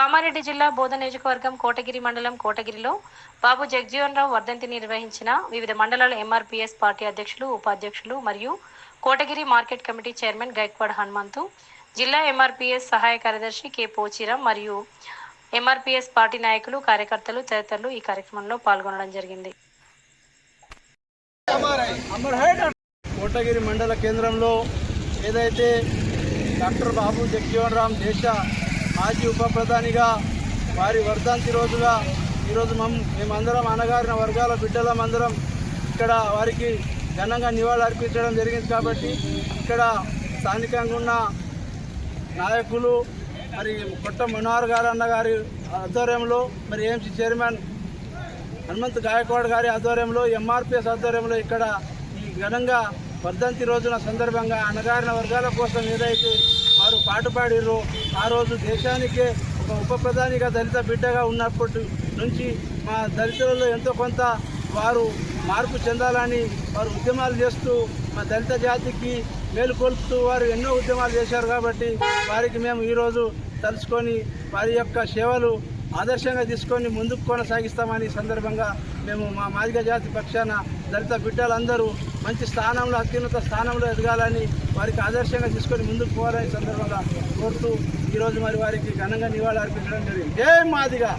కామారెడ్డి జిల్లా బోధ నియోజకవర్గం కోటగిరి మండలం కోటగిరిలో బాబు జగజీవన్ రావు వర్ధంతి నిర్వహించిన వివిధ మండలాల ఎంఆర్పీఎస్ పార్టీ అధ్యక్షులు ఉపాధ్యక్షులు మరియు Kotagiri market committee chairman Gaikwad Hanumanthu జిల్లా ఎంఆర్పీఎస్ సహాయ కార్యదర్శి కె పోచిరం మరియు ఎంఆర్పీఎస్ పార్టీ నాయకులు కార్యకర్తలు తదితరులు ఈ కార్యక్రమంలో పాల్గొనడం జరిగింది. కోటగిరి మండల కేంద్రంలో ఏదైతే డాక్టర్ బాబు జగజీవన్ రామ్ దేశ మాజీ ఉప ప్రధానిగా వారి వర్ధంతి రోజుగా ఈరోజు మమ్ మేమందరం అనగారిన వర్గాల బిడ్డలమందరం ఇక్కడ వారికి ఘనంగా నివాళులు అర్పించడం జరిగింది కాబట్టి ఇక్కడ స్థానికంగా ఉన్న నాయకులు మరి కొట్ట మనోహర్ గారు అన్న గారి ఆధ్వర్యంలో మరి ఏఎంసీ చైర్మన్ హనుమంత్ గాయకవాడ్ గారి ఆధ్వర్యంలో ఎంఆర్పిఎస్ ఆధ్వర్యంలో ఇక్కడ ఈ ఘనంగా వర్ధంతి రోజున సందర్భంగా అణగారిన వర్గాల కోసం ఏదైతే వారు పాటుపాడిరో ఆ రోజు దేశానికే ఒక ఉప ప్రధానిగా దళిత బిడ్డగా ఉన్నప్పటి నుంచి మా దళితులలో ఎంతో కొంత వారు మార్పు చెందాలని వారు ఉద్యమాలు చేస్తూ మా దళిత జాతికి మేలుకొల్పుతూ వారు ఎన్నో ఉద్యమాలు చేశారు కాబట్టి వారికి మేము ఈరోజు తలుచుకొని వారి యొక్క సేవలు ఆదర్శంగా తీసుకొని ముందుకు కొనసాగిస్తామని ఈ సందర్భంగా మేము మా మాదిగ జాతి పక్షాన దళిత బిడ్డలందరూ మంచి స్థానంలో అత్యున్నత స్థానంలో ఎదగాలని వారికి ఆదర్శంగా తీసుకొని ముందుకు పోవాలని సందర్భంగా కోరుతూ ఈరోజు మరి వారికి ఘనంగా నివాళులు అర్పించడం జరిగింది జై మాదిగా!